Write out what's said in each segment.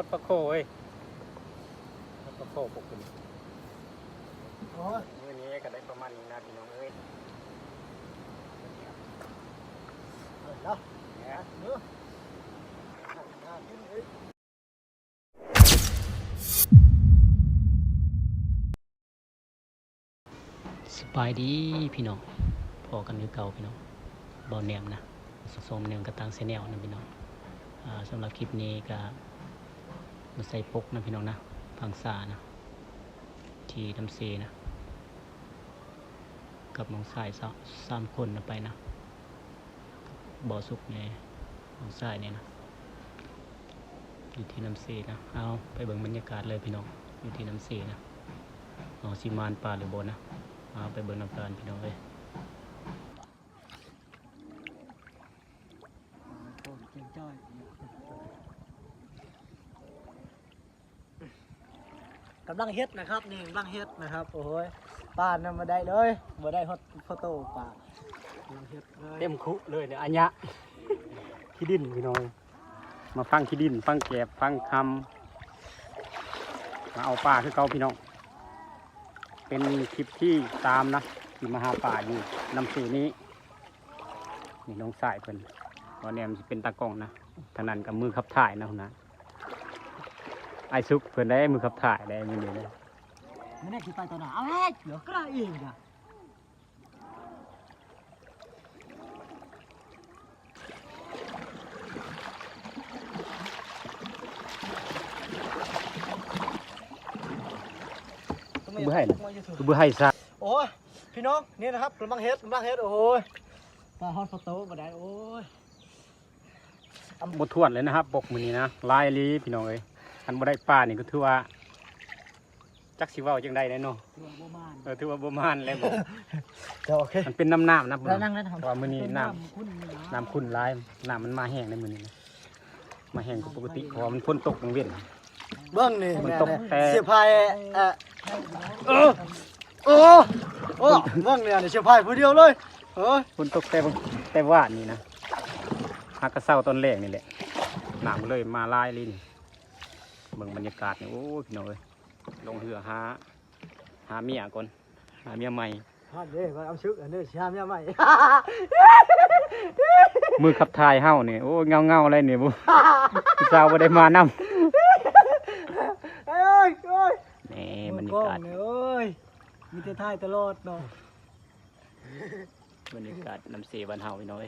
ฮดปลาโคเว้ยฮดปลาโคปกคุณโอ้ยมื้อนี้ก็ได้ประมาณนี้นะพี่น้องเอ้ยเปิดแล้วเนื้อน่ากินเอ้ยสบายดีพี่น้องพอกันคือเก่าพี่น้องเบาแหนมนะสมแหนมกระตังเซแนลนะพี่น้องอ่าสำหรับคลิปนี้ก็ มาใส่ปกนะพี่น้องนะพังซานะ ที่น้ำเซนะ กับน้องสายสามคนนะไปนะบ่อสุกเนี่ยน้องสายเนี่ยนะ อยู่ที่น้ำเซนะ เอาไปเบิ่งบรรยากาศเลยพี่น้อง อยู่ที่น้ำเซนะเอาซิมานปลาหรือโบนะ เอาไปเบิ่งน้ำตาลพี่น้องเอ้ย โอ้ยเก่งจ้อยกำ ลังเฮ็ดนะครับนี่ลังเฮ็ดนะครับโอ้ยป้านำมาได้เลยมาได้ฮอตโฟโตป่าลังเฮ็ดเลยเต็มคุเลยเนี่ยอัญญะขี้ดินพี่น้องมาฟังขี้ดินฟังแกบฟังคำมาเอาปลาคือเก่าพี่น้องเป็นคลิปที่ตามนะที่มาหาป่าอยู่น้ำสีนี้นี่น้องสายเพิ่นตอนนี้มันเป็นตากล้องนะทางนั้นกับมือขับถ่ายนะคุณนะ ไอซุกเพิ่นได้มือขับถ่ายได้มือนี้เลยไม่ได้คิดไปตัวหนาเอาแม่เหลือก็ได้เองจ้ะต้องมีบ่ให้นะต้องมาอยู่สูงคือบ่ให้ซะโอ้ยพี่น้องนี่นะครับกำลังเฮ็ดกำลังเฮ็ดโอ้ยปลาฮอตโฟโต้มาได้โอ้ยบททวนเลยนะครับปกมือนี้นะลายลีพี่น้องเอ้ย อันบ่ได้ปลานี่ก็ถือว่า จักสิเว้าจังได้แน่เนาะตัวโบมานเออถือว่าบ่มานแล้วบอกเดี๋ยวโอเคมันเป็นน้ำน้ำนะพี่แล้น้วองนั่งแล้วทำเพราะว่ามื้อนี้น้คุณนี่นะน้ำขุ่นหลายน้ำมันมาแห้งในมื้อนี้นะมาแห้งกว่าปกติเพราะว่ามันฝนตกกลางเว้น เบื้องนี่มันแม่ตกเนี่ยแต่ เสียพายเอ่อเออโอ้โอ้เบื้องเนี่ยเสียพายผู้เดียวเลยเฮ้ยฝนตกแต่บ่แต่ว่านี่นะฮักกระเซ้าตอนแรกนี่แหละน้ำเลยมาลายลิน เบิ่งบรรยากาศนี่โอ้ยพี่น้องเอ้ยลงเรือหาหาเมียก่อนหาเมียใหม่ฮอดเด้มาเอาชึกอันนี้ชามยาใหม่ มือขับถ่ายเฮานี่โอ้เงาเงาๆอะไรนี่บุผู้สาวบ่ได้มานำเอ้ยโอ้ยนี่บรรยากาศมือกล้องนี่เอ้ยมีแต่ถ่ายตลอดเนาะบรรยากาศน้ำเสีบ้านเฮาพี่น้อย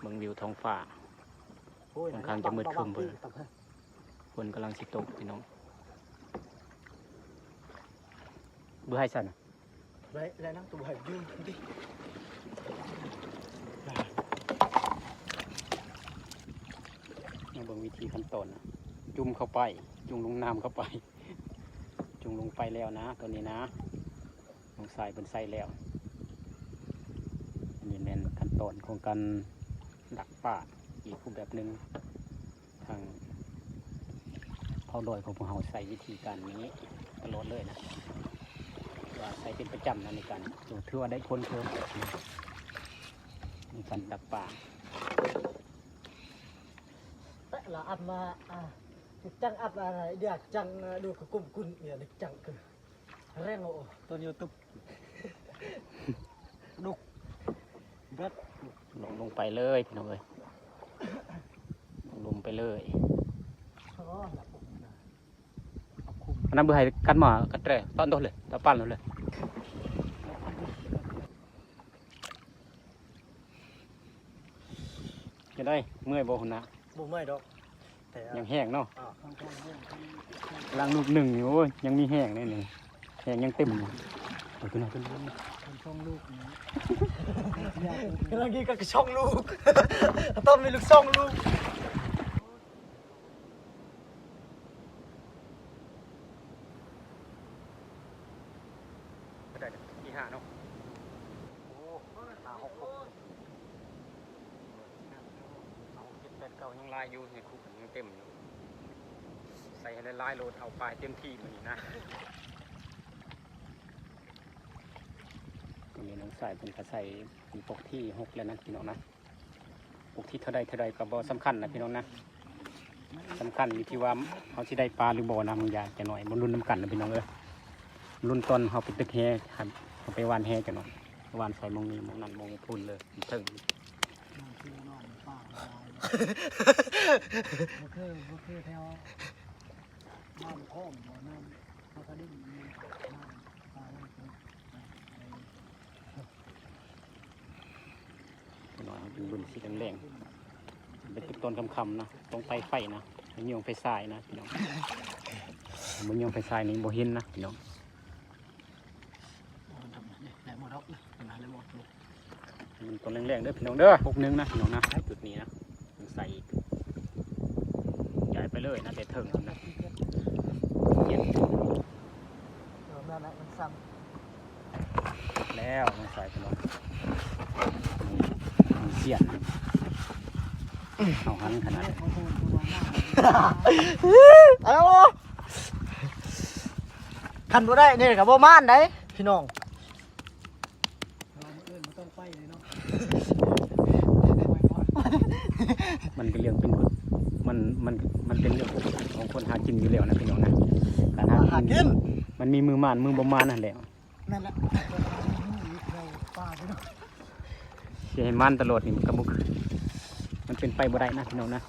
เมืองวิวท้องฟ้าโอ้ยค่อนข้างจะมืดครึ้มเบิ่ง ฝนกำลังสิตกพี่น้องเบื่อให้สั่นน่ะไปแล้วนั่งตัวใหยืมดิมาเบิ่งวิธีขั้นตอนนะจุ่มเข้าไป จุ่มลงน้ำเข้าไป จุ่มลงไปแล้วนะ ตัวนี้นะลงใส่เป็นใส่แล้วอันนี้แม่นขั้นตอนของการดักป่าอีกรูปแบบหนึ่งทางเผาดอยของพวกเราใส่วิธีการนี้ตลอดเลยนะว่าใส่เป็นประจำนะในการถือว่าได้พ้นเพิ่มในการดักป่าแต่ละอัพมาอ่าจังอัพอะไรเดี๋ยวจังดูกับกลุ่มกุนเนี่ยเด็กจังคือแรงโอ้ตัวยูทูบดุกเบ็ดลงลงไปเลยพี่น้องเอ้ยลงลงไปเลย อ๋อหลับผมนะอันนั้นเบื่อให้กันหมากันแตรตอนโดนเลยตาปั้นเลยจะได้เมื่อยบ่หุ่นนะบ่เมื่อยดอกแต่ยังแห้งเนาะอ่าล้างลูกหนึ่งนี่โอ้ยยังมีแห้งเลยนี่แห้งยังเต็มอยู่เอาขึ้นเอาขึ้นเอาขึ้นทำช่องลูกนะกำลังกินกับช่องลูก ต้องมีลูกช่องลูก ได้ที่ห้าเนาะโอ้ห้าหกหกเอาเจ็ดแปดเก้ายังลายอยู่ในคุกยังเต็มอยู่ใส่ให้ได้ลายโหลดเอาปลายเต็มที่มันนี่นะตรงนี้น้องใส่เป็นกระใส่เป็นปกที่หกแล้วนะพี่น้องนะปกที่เท่าใดเท่าใดก็บ่สำคัญนะพี่น้องนะสำคัญอยู่ที่ว่าเขาสิได้ปลาหรือบ่นะมึงอยากจะหน่อยมันรุ่นน้ำกันนะพี่น้องเอ้ยรุ่นต้นเขาไปตึกแฮครับเขาไปวานแฮจะหน่อยวานใส่มองนี้มองนั้นมองพุ่นเลยถึงบ่คือบ่คือแถว น้ำโค้งบ่น้ำมันก็ดิ้นมีน้ำปลาอะไรตัวพี่น้องเป็นรุ่นสีแดงๆเป็นต้นคำๆนะตรงไฟไฟนะมันยงไฟทรายนะพี่น้องมันยงไฟทรายนี่บ่เห็นนะพี่น้องมันต้นแรงๆเด้อพี่น้องเด้อพกหนึงนะพี่น้องนะจุดนี้นะใส่อีกย้ายไปเลยนะแต่เถิงนะ เย็นเออนั่นและมันซ้แล้วมันใส่พี่น้องนี่มีเสียนเอาหันขนาดนี้ำเอ้าคันบ่ได้นี่กับบ่ม่านได้พี่น้องมันเป็นเรื่องเป็นบุญ มันมันมันเป็นเรื่องปกติของคนหากินอยู่แล้วนะพี่น้องนะการหาหากิกินนมันมีมือมานมือบ่มานนั่นแหละนั่นแหละเราป้าพี่น้องสิให้มันตลอดนี่มันก็บ่คือมันเป็นไปบ่ได้นะพี่น้องนะ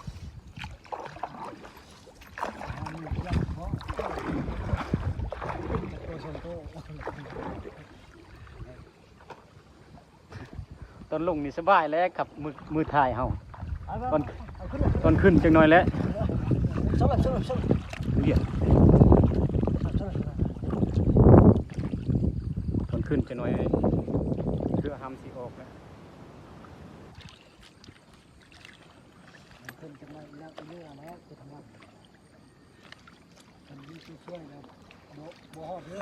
ตัวชนโตตอนลงนี่สบายแล้วกับมือมือถ่ายเฮาตอนเอาขึ้นเลย ตอนขึ้นจังน้อยแล้วสลับสลับสลับเรียกสลับสลับตอนขึ้นจังน้อยเพื่อห้ามสิออกแล้วขึ้นจะมาแล้วเยอะแล้วจะทำงานนยิ่งช่วยนะโบโบหอดเยอะ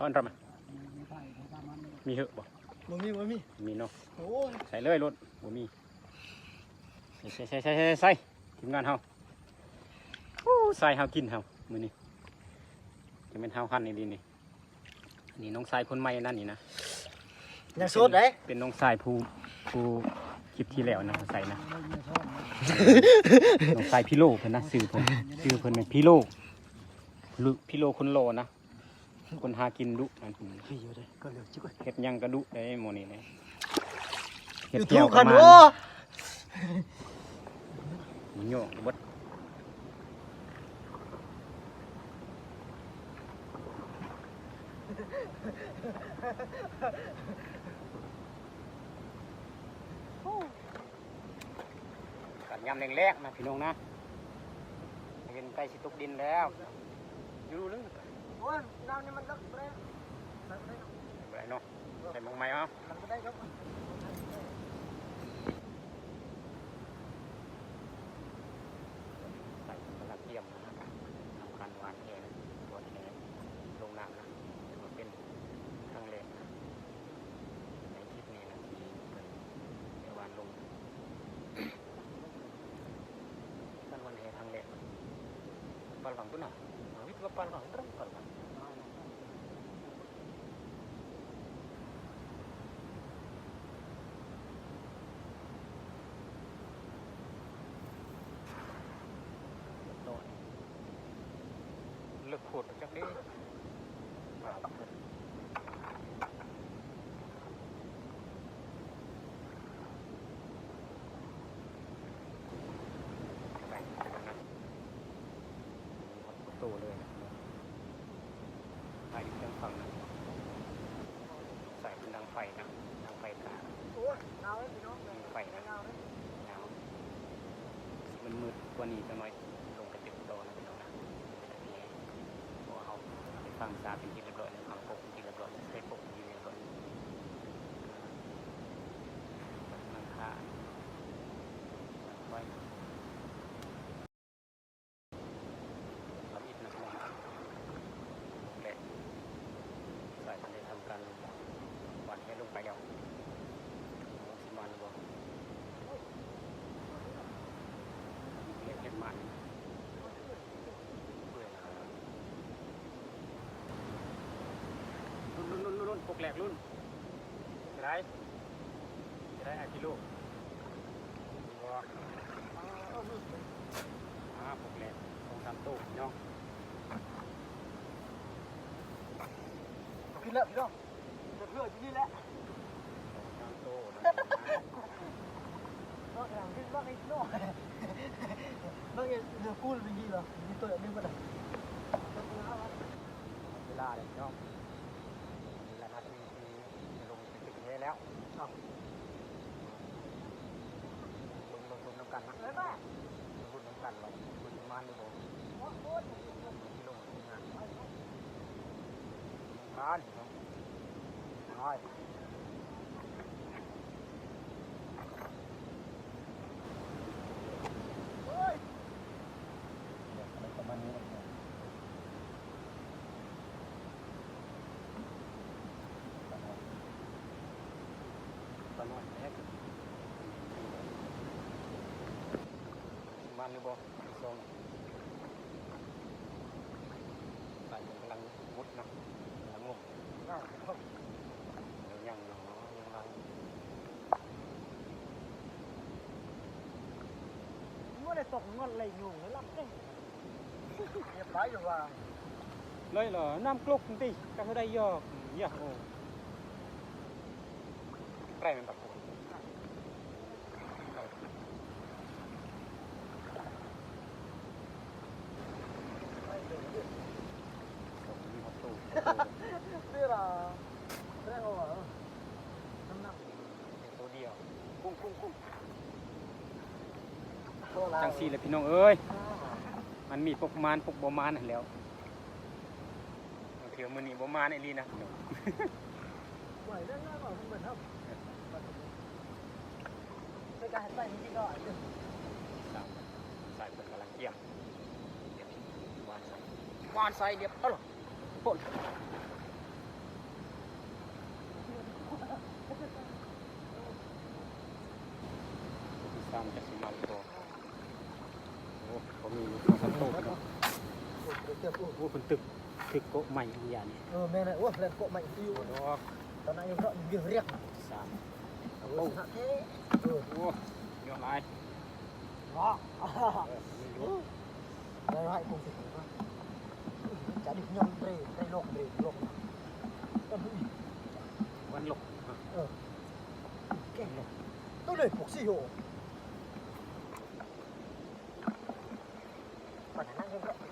ตอนทำไม มีเหอะบ่บ่มีบ่มีมีเนาะโอ้ยใส่เลยรถบ่มีใส่ใส่ใส่ใส่ใส่ทีมงานเฮาโอ้ใส่เฮากินเฮามื้อนี้จะเป็นเฮาคันนี่ดีนี่อันนี่น้องชายคนใหม่นั่นนี่นะยังสดเด้เป็นน้องชายผู้ผู้คลิปที่แล้วนะใส่นะ น้องชายพี่โลเพิ่นนะชื่อเพิ่นชื่อเพิ่นเป็นพี่โลลุพี่โลคนโลนะ คนหากินดุนั่นพุ่นพี่อยู่เด้ก็เหลือจิ๊กเฮ็ดหยังกระดุได้หมดนี่เลยอเฮ็ดยู่แก้ทุวกกัคับนมันโอ้มันโยกบดกันยำแรงๆนะพี่น้องนะเห็นใกล้สิตกดินแล้วอยู่ลึก โอ้ยน้ำนี่มันลึกเลยไรเนาะใส่มงไม้เอามันก็ได้ครับใส่กระเทียมนะครับทำการวานแหนตัวแหลงน้ำนะถือว่าเป็นครั้งแรกนะในคลิปนี้นะที่เปิดเดี๋ยวหวานลงกันวันแหครั้งแรกปัลวังตุนะวิทย์ว่าปลวัง terus ปัลวังโดนเลือกขว ดจักดิป่าวเพิ่นแบ่งกันนะมีหมดประตูเลยนะไฟเครื่องฝั่งนะใส่เป็นดังไฟนะดังไฟกลางโอ้ยเงาเลยพี่น้องมีไฟนะเงาเลยหนาวมันมืดกว่านี้จะน้อยลงกระติกโตนะพี่น้องนะนี่พอเอา ไปฟังซาเป็นที่เรียบร้อยแล้วามครบเป็นที่เรียบร้อยใช้ปกเป็นที่เรียบร้อยมันค่าไว้ทำอีกนะพี่น้องนะแหละใส่จะได้ทำการหวานให้ลงไปแล้วสิมันบอก เรียกเรียกมันรุ่นรุ่นรุ่นรุ่นปก แหลกรุ่นได้จะได้อากิลูกวัวอ่าผมแหละสองสามตู้พี่น้องกินแล้วพี่น้องจะเพื่อที่นี่แหละสองสามตู้นะนอกจากกินบ้างไอ้น้องบ้างไอ้เดือกูเป็นยี่เหรอมีตัวนึงก็ได้เวลาเลยพี่น้องเวลานัดมีมีจะลงไปถึงนี้ แล้วเอาลงลงลงน้ำกันนะเลยป่ะลงรุ่นน้ำกันเราคุณมันนี่ผมที่ลงงานงานน้อยประมาณนี้นะครับปลาหน่อยแอ๊ก มันหรือบ่ทรงใส่กำลังมุดนะกำลังงมเดี๋ยวยังเนาะยังลังงวดได้ตกงวดไหลยุ่งแล้วรับได้เรียบร้อยอยู่ว่า เลยเหรอน้ำกลุกติกันไม่ได้ยอกยากโอ้ใกล้มันแบบผมมีประตู นี่ล่ะแรงเอาเหรอน้ำหนัก ตัวเดียวกุ้งกุ้งกุ้ง โซ่ลาจังสี่เลยพี่น้องเอ้ย มันมีปกมานปกบมานนั่นแหล้วเถื่อมือนี้บมานไอ้ลีนะพี่น้องไหวได้ง่ายกว่าคุณเหมือนครับในการใส่จริงๆก็สามสายเป็นกำลังเกี่ยมเกี่ยมวานใส่วานใส่เดียบเอาหรอปนที่สามจะสิมาตัวโอ้เขามีมาสัมโตพี่น้อง เจ็บอู้โอ้คนตึกตึกโกะใหม่ทุกอย่างนี่เออแม่น่ะโอ้แรงโกะใหม่ที่อยู่โอ้ดอกตอนนั้นยังเรายังเรียกสามโอ้หักเท่เออโอ้ยอดลายอ๋อเออไม่รู้ได้ให้คงสิจะดิยอมเบรได้โลกเบรโลกก็ดูวันหลบเก่งเลยตัวเลยพวกสี่โหปัญหานั่งก็ นะป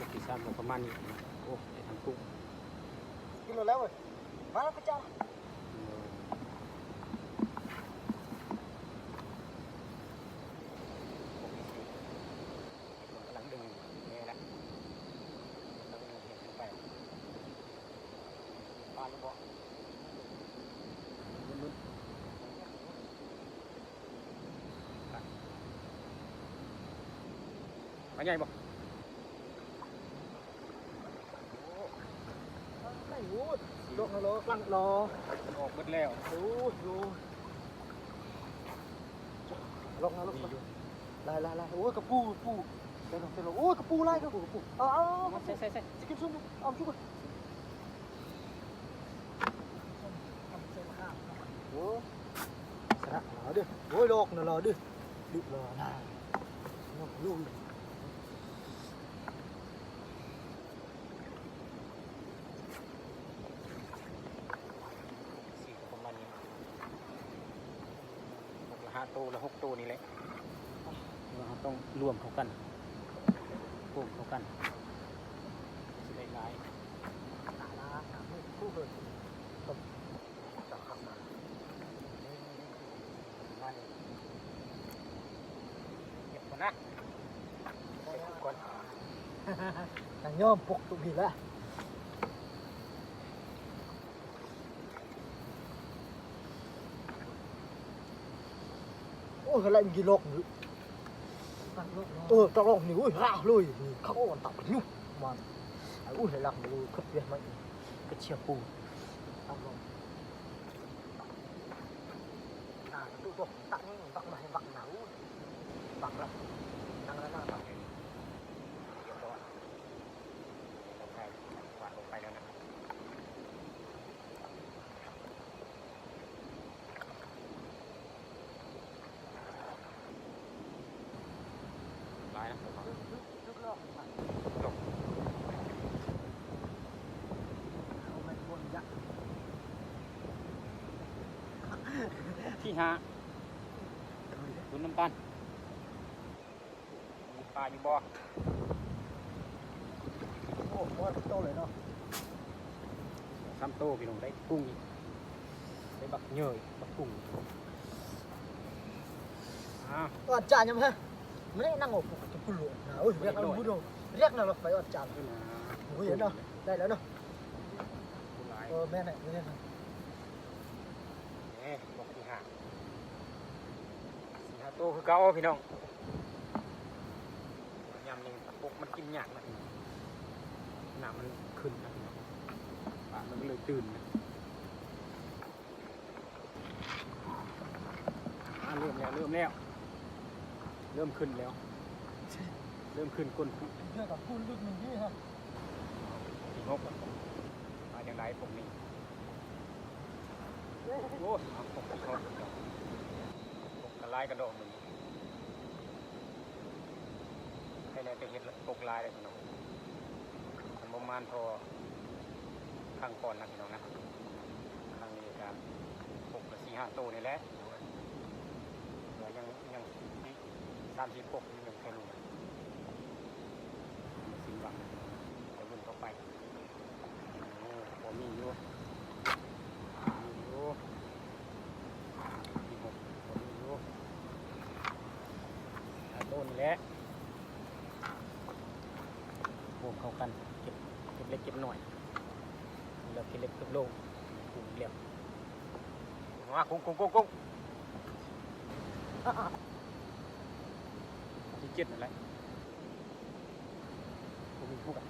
กติสา มประมานี้นะโอ้ไอ้ทางกุ้งกินแล้วเว้ยมาแล้วก็จ้ากำลังดึงนี่และกำลังดึงเห็นขึ้นไปปลาลูกบ่ลุ้นๆปลาใหญ่บ่ ไม่รู้ โลกนรกลังรอออกหมดแล้วดูดูลงนะลงมีอยู่ไล่ไล่ไล่โอ้ยกระปูปูเดี๋ยวเดี๋ยวโอ้ยกระปูไล่กระปูกระปูเอาเอาเอาใส่ใส่ใส่สกิปซุ่มเอาชุบโอ้สระหาดิโอ้ยโลกน่ะรอดิดิรอนะน้องลูก สี่ก็ประมาณนี้ หกละห้าตัวละหกตัวนี่แหละเราต้องรวมเขากันรวมเขากันจะได้หลายตาลาตาไม่คู่เลยตบจับขับมามาเลยเก็บก่อนนะเก็บก่อนแต่ย่อมปกตุบีแล้ว โอ้ยอะไรมีกี่โลกนี่เออตะลงนี่อุ้ยร่าเลยนี่เขาอ่อนตับยุ่งมันอุ้ยไหลหลังดูขึ้นเบียร์มันกระเชียบปูตะลงอ่าตัวตักนี่บักมาให้บักหนาวบักละนั่งแล้วนั่งตัก เรียบร้อยลงไปวาดลงไปแล้วนะ ร้ายนะผมว่าลึกลอกมาจบเอาไปบนยักษ์ที่ห้าดูน้ำกันมีปลาอยู่บ่โอ้โหโตเลยเนาะซ้ำโตพี่น้องได้กุ้งอีกได้บักเหนื่อยบักกุ้งอ้าวอดจานยังไงไม่ได้นั่งอก จะปุ่นหลวงนะโอ้ยเรียกเราบุโดเรียกเราไปอดจานขึ้นมาโอ้ยเนาะได้แล้วเนาะเออแม่ไหนไม่ได้ทเอ๊ะบอกที่ห้าสี่ห้าโตคือเก่าพี่น้องยำหนี่งปกมันกินหยากนะหนามันขึ้นนะปากมันเลยตื่นนะเริ่มแล้วเริ่มแล้ว เริ่มขึ้นแล้ว เริ่มขึ้นก้นำเพื่อกับพูดลึกหนึ่งที่ฮะที่งบอะมาอย่างไรผมนี่โอ้ยเอาผมที่งบผมกระไล่กระโดดมึงให้ได้ไปเห็ดปกลายเลยพี่น้องมันประมาณพอข้างก่อนนะพี่น้องนะข้างนี้ครับปกละสี่ห้าตัวนี่แหละเหลือยังยังสามสี่ปกนี่ยังแค่นี้นะสิ บังเดี๋ยวมันเข้าไปโอ้ผมมีอยู่มีอยู่มีหกผมมีอยู่ต้นนี่แหละรวมเข้ากันเก็บเก็บเล็กเก็บหน่อยแล้วเก็บเล็กเก็บโลงกุ้งเรียบมากุ้งกุ้งกุ้งกุ้งที่เจ็ดนั่นแหละ ผมมีคู่กัน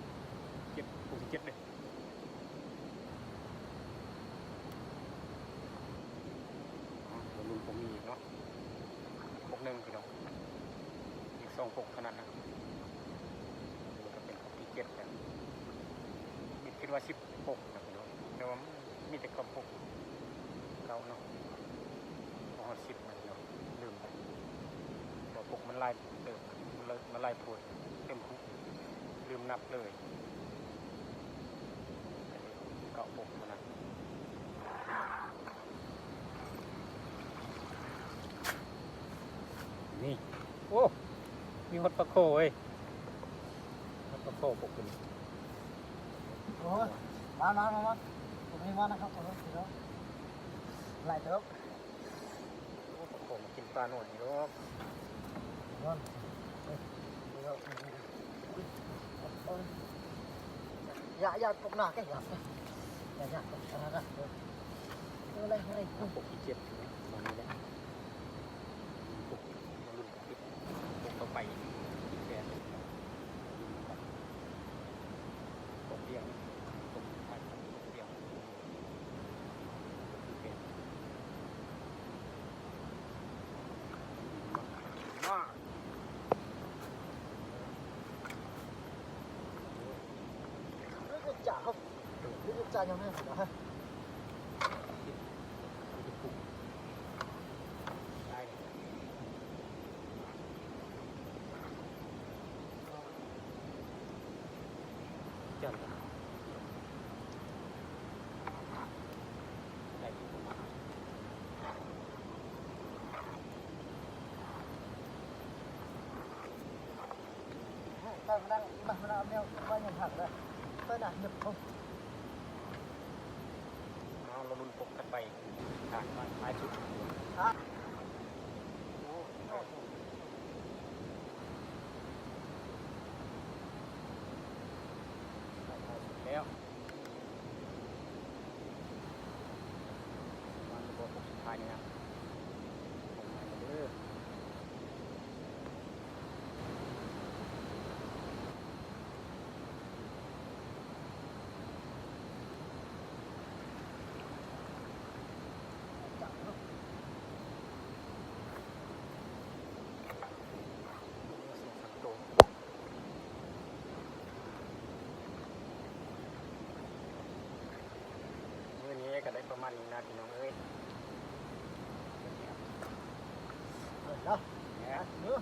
เจ็ดกุ้งที่เจ็ดเลยตัวรุ่นผมมีเนาะปกหนึ่งพี่น้องอีกสองปกเท่านั้นนะนี่ก็เป็นปกที่เจ็ดแล้วมีคิดว่าสิบปกนะพี่น้องแต่ว่ามีแต่กระปกเก่าเนาะพอสิบนะพี่น้องลืมไปบอกปกมันลายเติมมันเลยมันลายพวยเต็มคุก ลืมนับเลยอันนี้เก่าปกมันนะนี่ โอ้ มีฮอตปลาโคเว้ยฮอตปลาโคปกคุณโอ้ยมามามามาผมมีมานะครับผมพี่น้องไหลเถอะโอ้ปลาโคมากินปลาหน่อยนี่ลูกนอนนี่ก็อย่าอย่า ตกหน้าแกอย่าอย่าอยาตกหน้ากันอะไรอะไรน้ำปกติเจ็บตอนนี้แหละปกมาลุ่นกับปิดปกเข้าไปแกนปกเดียวปกไปปกเดียวแกนมาก เรื่องจ่าครับ เรื่องจ่ายังไม่หมดนะมันจะป ลุนปกกันไปค่ะมาจุดยังหักเลยไปน่ะหนึบเขา เอาเราลุนปกกันไปทางบ้านท้ายสุด ฮะ โอ้ท้ายสุดแล้วมันจะบอกปกสุดท้ายนี่นะปกใหม่เด้อ ส่งสังโตเมื่อนี้ก็ได้ประ มานี้นะพี่น้องเอ้ยเปิดแล้วเนี่ยเนื้อ